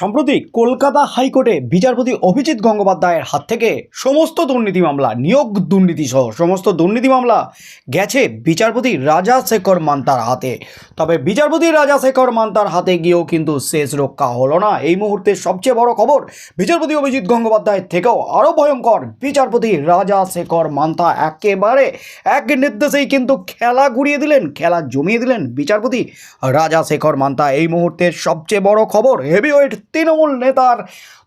সম্প্রতি কলকাতা হাইকোর্টে বিচারপতি অভিজিৎ গঙ্গোপাধ্যায়ের হাত থেকে সমস্ত দুর্নীতি মামলা, নিয়োগ দুর্নীতি সহ সমস্ত দুর্নীতি মামলা গেছে বিচারপতি রাজা শেখর মান্তার হাতে। তবে বিচারপতি রাজা শেখর মান্তার হাতে গিয়েও কিন্তু শেষ রক্ষা হলো না। এই মুহূর্তে সবচেয়ে বড় খবর বিচারপতি অভিজিৎ গঙ্গোপাধ্যায়ের থেকেও আরও ভয়ঙ্কর। বিচারপতি রাজা শেখর মান্তা একেবারে এক নির্দেশেই কিন্তু খেলা ঘুরিয়ে দিলেন, খেলা জমিয়ে দিলেন বিচারপতি রাজা শেখর মান্তা। এই মুহূর্তের সবচেয়ে বড় খবর হেভিওয়েট তৃণমূল নেতার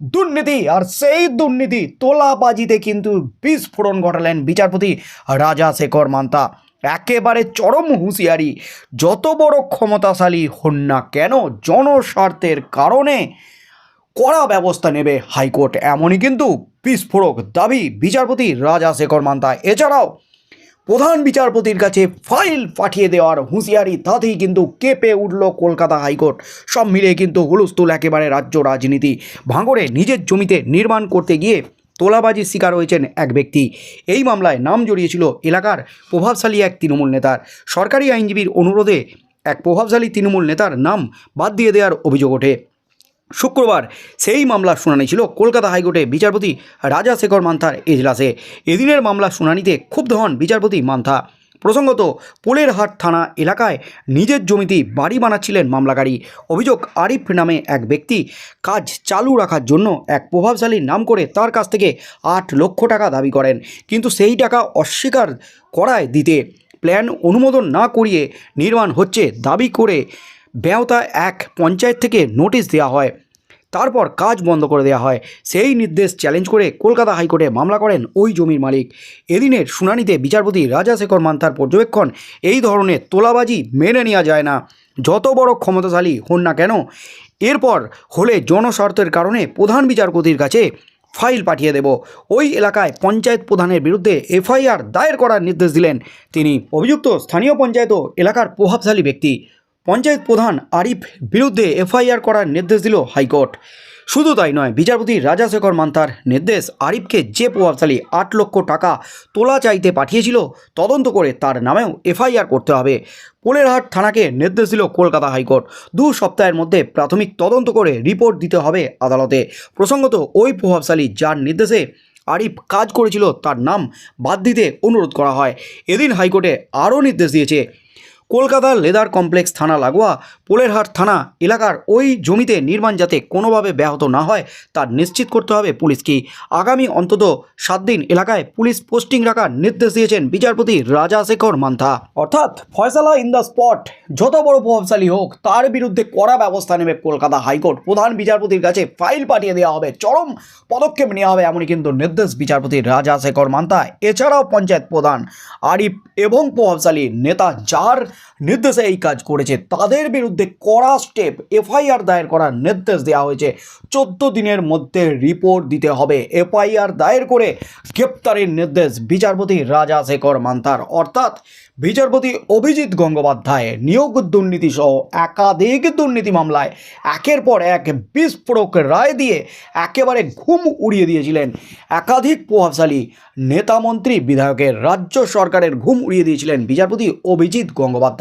দুর্নীতি আর সেই দুর্নীতি তোলাবাজিতে কিন্তু বিস্ফোরণ ঘটালেন বিচারপতি রাজা শেখর মান্তা। একেবারে চরম হুঁশিয়ারি। যত বড় ক্ষমতাশালী হন না কেন জনস্বার্থের কারণে কড়া ব্যবস্থা নেবে হাইকোর্ট। এমনই কিন্তু বিস্ফোরক দাবি বিচারপতি রাজা শেখর মান্তা। এছাড়াও প্রধান বিচারপতির কাছে ফাইল পাঠিয়ে দেওয়ার হুঁশিয়ারি তাতেই কিন্তু কেঁপে উঠল কলকাতা হাইকোর্ট। সব মিলিয়ে কিন্তু হুলস্থুল একেবারে রাজ্য রাজনীতি। ভাঙড়ে নিজের জমিতে নির্মাণ করতে গিয়ে তোলাবাজির শিকার হয়েছেন এক ব্যক্তি। এই মামলায় নাম জড়িয়েছিল এলাকার প্রভাবশালী এক তৃণমূল নেতার। সরকারি আইনজীবীর অনুরোধে এক প্রভাবশালী তৃণমূল নেতার নাম বাদ দিয়ে দেওয়ার অভিযোগ ওঠে। শুক্রবার সেই মামলার শুনানি ছিল কলকাতা হাইকোর্টে বিচারপতি রাজা শেখর মান্থার এজলাসে। এদিনের মামলার শুনানিতে ক্ষুব্ধ হন বিচারপতি মান্থা। প্রসঙ্গত, পোলেরহাট থানা এলাকায় নিজের জমিতে বাড়ি বানাচ্ছিলেন মামলাকারী। অভিযোগ, আরিফ নামে এক ব্যক্তি। কাজ চালু রাখার জন্য এক প্রভাবশালী নাম করে তার কাছ থেকে আট লক্ষ টাকা দাবি করেন। কিন্তু সেই টাকা অস্বীকার করায় দিতে। প্ল্যান অনুমোদন না করিয়ে নির্মাণ হচ্ছে দাবি করে বেওতা এক পঞ্চায়েত থেকে নোটিশ দেওয়া হয়। তারপর কাজ বন্ধ করে দেওয়া হয়। সেই নির্দেশ চ্যালেঞ্জ করে কলকাতা হাইকোর্টে মামলা করেন ওই জমির মালিক। এদিনের শুনানিতে বিচারপতি রাজা শেখর মান্তার পর্যবেক্ষণ এই ধরনের তোলাবাজি মেনে নেওয়া যায় না। যত বড় ক্ষমতাশালী হন না কেন, এরপর হলে জনস্বার্থের কারণে প্রধান বিচারপতির কাছে ফাইল পাঠিয়ে দেব। ওই এলাকায় পঞ্চায়েত প্রধানের বিরুদ্ধে এফআইআর দায়ের করার নির্দেশ দিলেন তিনি। অভিযুক্ত স্থানীয় পঞ্চায়েত ও এলাকার প্রভাবশালী ব্যক্তি। পঞ্চায়েত প্রধান আরিফ বিরুদ্ধে এফআইআর করার নির্দেশ দিল হাইকোর্ট। শুধু তাই নয়, বিচারপতি রাজাশেখর মান্তার নির্দেশ আরিফকে যে প্রভাবশালী আট লক্ষ টাকা তোলা চাইতে পাঠিয়েছিল, তদন্ত করে তার নামেও এফআইআর করতে হবে। পোলেরহাট থানাকে নির্দেশ দিল কলকাতা হাইকোর্ট। দু সপ্তাহের মধ্যে প্রাথমিক তদন্ত করে রিপোর্ট দিতে হবে আদালতে। প্রসঙ্গত, ওই প্রভাবশালী যার নির্দেশে আরিফ কাজ করেছিল, তার নাম বাদ দিতে অনুরোধ করা হয়। এদিন হাইকোর্টে আরও নির্দেশ দিয়েছে। কলকাতার লেদার কমপ্লেক্স থানা লাগোয়া, পোলেরহাট থানা এলাকার ওই জমিতে নির্মাণ যাতে কোনোভাবে ব্যাহত না হয়, তা নিশ্চিত করতে হবে পুলিশকে। আগামী অন্তত সাত দিন এলাকায় পুলিশ পোস্টিং রাখার নির্দেশ দিয়েছেন বিচারপতি রাজা শেখর মান্থা। অর্থাৎ ফয়সালা ইন দ্য স্পট, যত বড় প্রভাবশালী হোক, তার বিরুদ্ধে কড়া ব্যবস্থা নেবে কলকাতা হাইকোর্ট। প্রধান বিচারপতির কাছে ফাইল পাঠিয়ে দেওয়া হবে, চরম পদক্ষেপ নেওয়া হবে এমনই কিন্তু নির্দেশ বিচারপতি রাজা শেখর মান্থা। এছাড়াও পঞ্চায়েত প্রধান আরিফ এবং প্রভাবশালী নেতা যার নির্দেশে এই কাজ করেছে। তাদের বিরুদ্ধে কড়া স্টেপ এফআইআর দায়ের করার নির্দেশ দেওয়া হয়েছে। চোদ্দ দিনের মধ্যে রিপোর্ট দিতে হবে। এফআইআর দায়ের করে গ্রেপ্তারের নির্দেশ বিচারপতি রাজা শেখর মান্থার। অর্থাৎ বিচারপতি অভিজিৎ গঙ্গোপাধ্যায় নিয়োগ দুর্নীতি সহ একাধিক দুর্নীতি মামলায় একের পর এক বিস্ফোরক রায় দিয়ে একেবারে ঘুম উড়িয়ে দিয়েছিলেন। একাধিক প্রভাবশালী নেতামন্ত্রী বিধায়কের রাজ্য সরকারের ঘুম উড়িয়ে দিয়েছিলেন বিচারপতি অভিজিৎ গঙ্গোপাধ্যায়।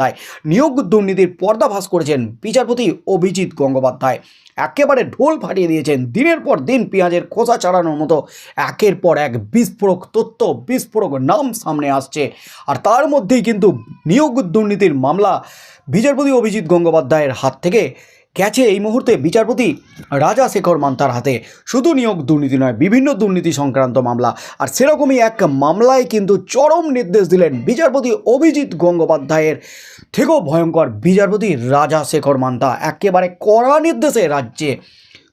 নিয়োগ দুর্নীতির পর্দাভাস করেছেন বিচারপতি অভিজিৎ গঙ্গোপাধ্যায়। একেবারে ঢোল ফাটিয়ে দিয়েছেন দিনের পর দিন পেঁয়াজের খোসা ছাড়ানোর মতো। একের পর এক বিস্ফোরক তথ্য, বিস্ফোরক নাম সামনে আসছে। আর তার মধ্যেই কিন্তু নিয়োগ দুর্নীতির মামলা। বিচারপতি অভিজিৎ গঙ্গোপাধ্যায়ের হাত থেকে গেছে এই মুহূর্তে বিচারপতি রাজা শেখর মান্তার হাতে। শুধু নিয়োগ দুর্নীতি নয়, বিভিন্ন দুর্নীতি সংক্রান্ত মামলা। আর সেরকমই এক মামলায় কিন্তু চরম নির্দেশ দিলেন বিচারপতি অভিজিৎ গঙ্গোপাধ্যায়ের। থেকেও ভয়ঙ্কর বিচারপতি রাজা শেখর মান্তা, একেবারে কড়া নির্দেশে রাজ্যে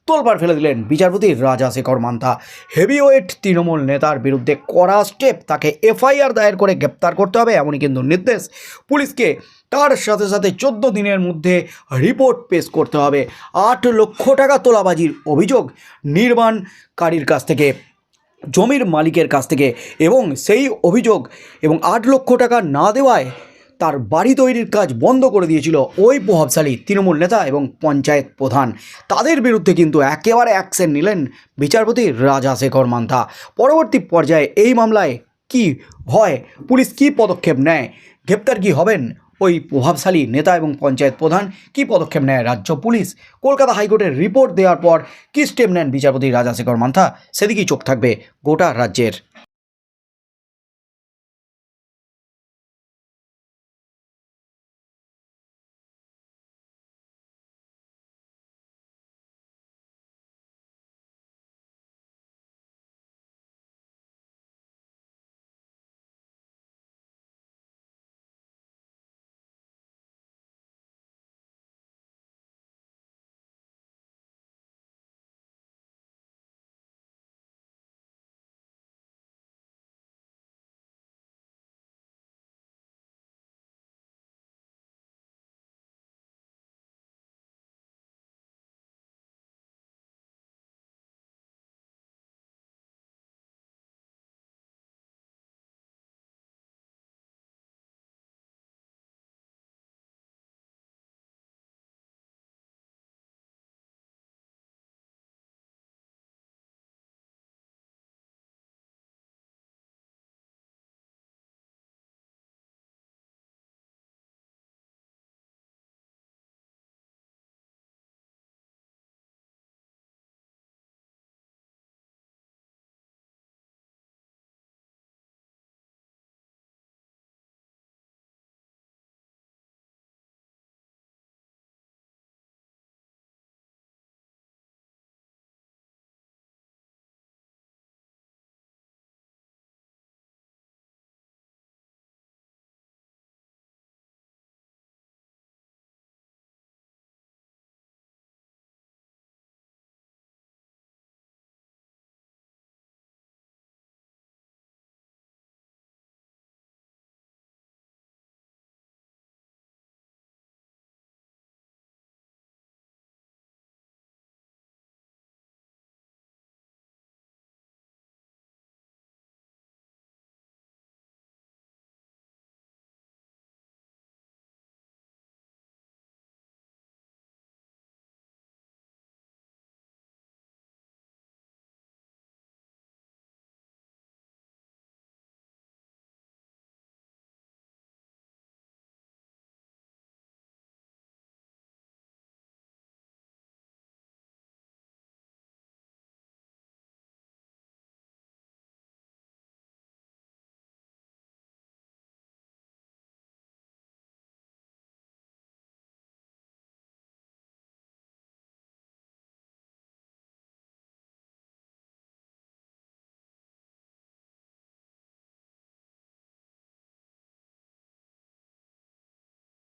তোলপাড় ফেলে দিলেন বিচারপতি রাজা শেখর মান্থা হেভিওয়েট তৃণমূল নেতার বিরুদ্ধে কড়া স্টেপ, তাকে এফআইআর দায়ের করে গ্রেপ্তার করতে হবে এমনই কিন্তু নির্দেশ। পুলিশকে তার সাথে সাথে চোদ্দ দিনের মধ্যে রিপোর্ট পেশ করতে হবে। আট লক্ষ টাকা তোলাবাজির অভিযোগ নির্মাণকারীর কাছ থেকে, জমির মালিকের কাছ থেকে এবং সেই অভিযোগ এবং আট লক্ষ টাকা না দেওয়ায় তার বাড়ি তৈরির কাজ বন্ধ করে দিয়েছিল ওই প্রভাবশালী তৃণমূল নেতা এবং পঞ্চায়েত প্রধান। তাদের বিরুদ্ধে কিন্তু একেবারে অ্যাকশন নিলেন বিচারপতি রাজা শেখর মান্থা। পরবর্তী পর্যায়ে এই মামলায় কি হয়, পুলিশ কি পদক্ষেপ নেয়, গ্রেপ্তার কি হবেন ওই প্রভাবশালী নেতা এবং পঞ্চায়েত প্রধান, কী পদক্ষেপ নেয় রাজ্য পুলিশ, কলকাতা হাইকোর্টের রিপোর্ট দেওয়ার পর কী স্টেপ নেন বিচারপতি রাজাশেখর মান্থা, সেদিকেই চোখ থাকবে গোটা রাজ্যের।